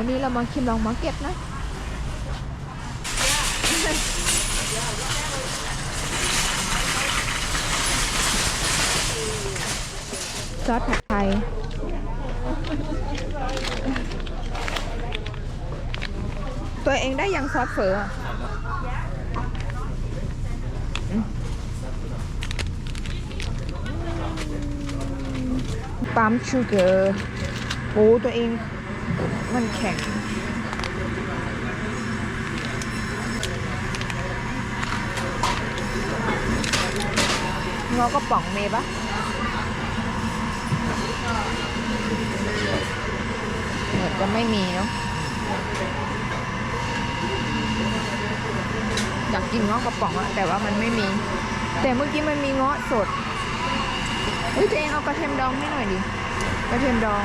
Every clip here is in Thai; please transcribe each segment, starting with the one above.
มาคิมลองมาร์เก็ตนะซอสผัดไทยตัวเองได้ยังซอสเฝออะอืมปั๊มชูเกอร์โอ้ตัวเอง มันแข็งงอกระป๋องเมย์ปะเหมือนจะไม่มีเนาะอยากกินงาะกระป๋องอะแต่ว่ามันไม่มี แต่เมื่อกี้มันมีงาะสดเฮ้ยตัวเองเอากระเทียมดองให้หน่อยดิกระเทียมดอง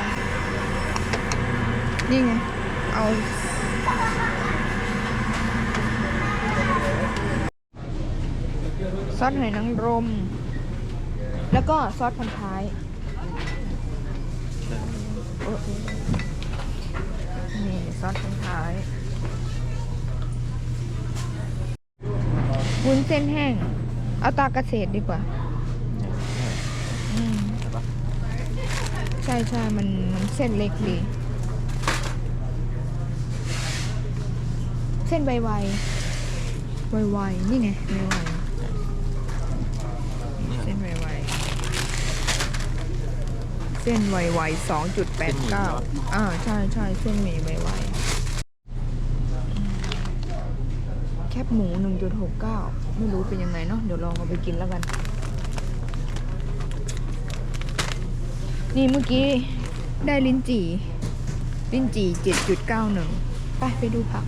นี่ไง เอาซอสหอยนางรม แล้วก็ซอสพันท้ายเออเออนี่ซอสพันท้ายวุ้นเส้นแห้ง เอาตาเกษตรดีกว่าอืมใช่ใช่มันมันเส้นเล็กดี เส้นไวไวๆไวๆนี่ไงไวไวๆเส้นไวไวๆเส้นไวไวสองจุดแปดเก้าอ่าใช่ใช่เส้นหมี่ไวไวแคบหมูหนึ่งจุดหกเก้าไม่รู้เป็นยังไงเนาะเดี๋ยวลองเอาไปกินแล้วกัน นี่เมื่อกี้ได้ลิ้นจี่ ลิ้นจี่เจ็ดจุดเก้าหนึ่งไปไปดูผัก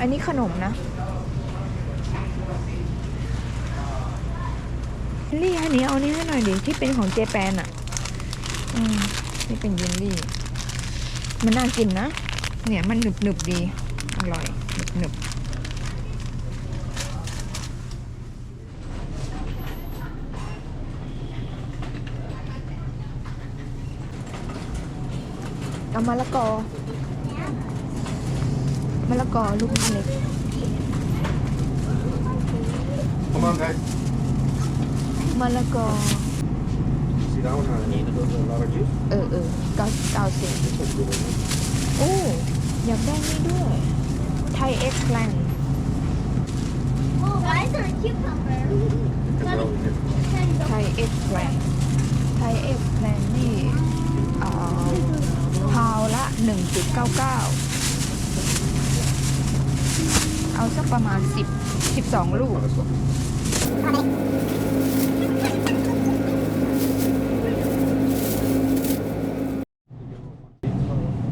อันนี้ขนมนะเยลลี่อันนี้เอานี้ให้หน่อยดิที่เป็นของเจแปนอะ อืมนี่เป็นเยลลี่ มันน่ากินนะ เนี่ยมันหนึบหนึบดี อร่อยหนึบหนึบเอามะละกอ มะละกอลูกเล็ก Come on, guys. มะละกอ Sit down and eat a little lava juice. เออเออเก้าเก้าสิบ This one's good. isn't it? โอ้อยากได้นี่ด้วย ไทยเอ็กแพลน Oh, why is there a cucumber? Because they're over here. ไทยเอ็กแพลนไทยเอ็กแพลนนี่อ่าพาวละ 1.99 เอาสักประมาณ 10 12 ลูก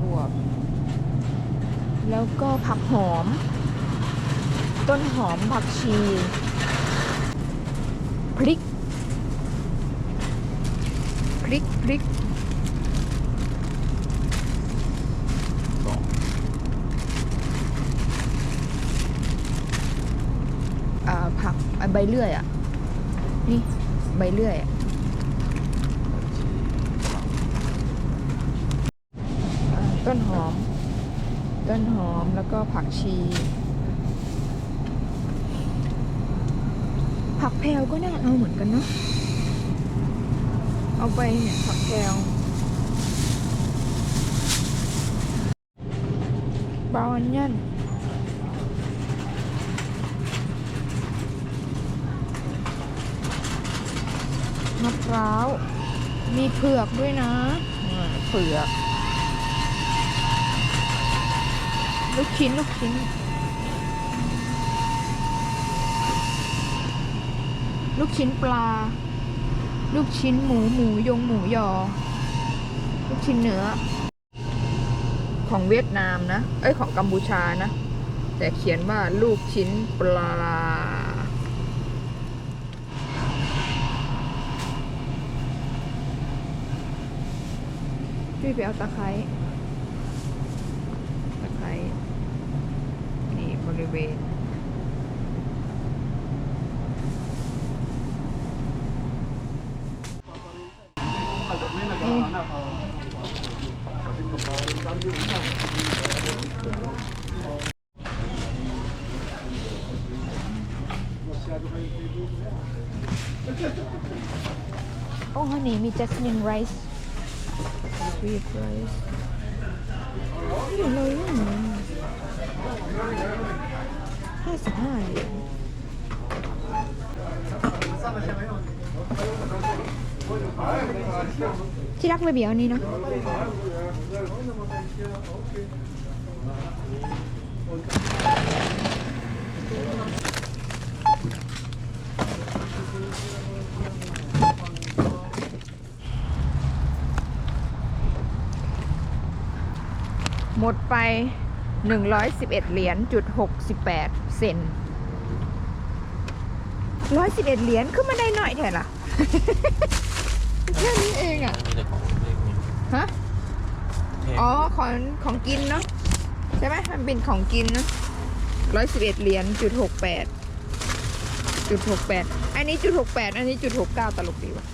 บวบ แล้วก็ผักหอม ต้นหอมผักชี พริก พริกพริก อ่า ผักอะ ใบเลื่อยอะ นี่ใบเลื่อยอะต้นหอม ต้นหอมแล้วก็ผักชี ผักแพรวก็น่าเอาเหมือนกันเนาะเอาไปเนี่ยผักแพรวบาวน์ยัน มะพร้าว มีเผือกด้วยนะอ่าเผือกลูกชิ้นลูกชิ้น ลูกชิ้นปลา ลูกชิ้นหมูหมูยงหมูยอ ลูกชิ้นเนื้อ ของเวียดนามนะ เอ้ยของกัมพูชานะ แต่เขียนว่าลูกชิ้นปลา จุ้ยไปเอาตะไคร้ตะไคร้นี่บริเวณโอ้ฮันนี่มีจัสมินไรซ์ ญที่รักไม่เบียวนี้เนา หมดไป 111 เหรียญจุด68 เซน111 เหรียญขึ้นมาได้หน่อยแท้ล่ะ แค่นี้เองอะ มีแต่ของเล็กนี่ฮะ แพงอ๋อ ของของกินเนาะใช่ไหมมันเป็นของกินเนาะร้อยสิบเอ็ดเหรียญจุดหกแปดจุดหกแปดอันนี้จุดหกแปดอันนี้จุดหกเก้าตลกดีว่ะ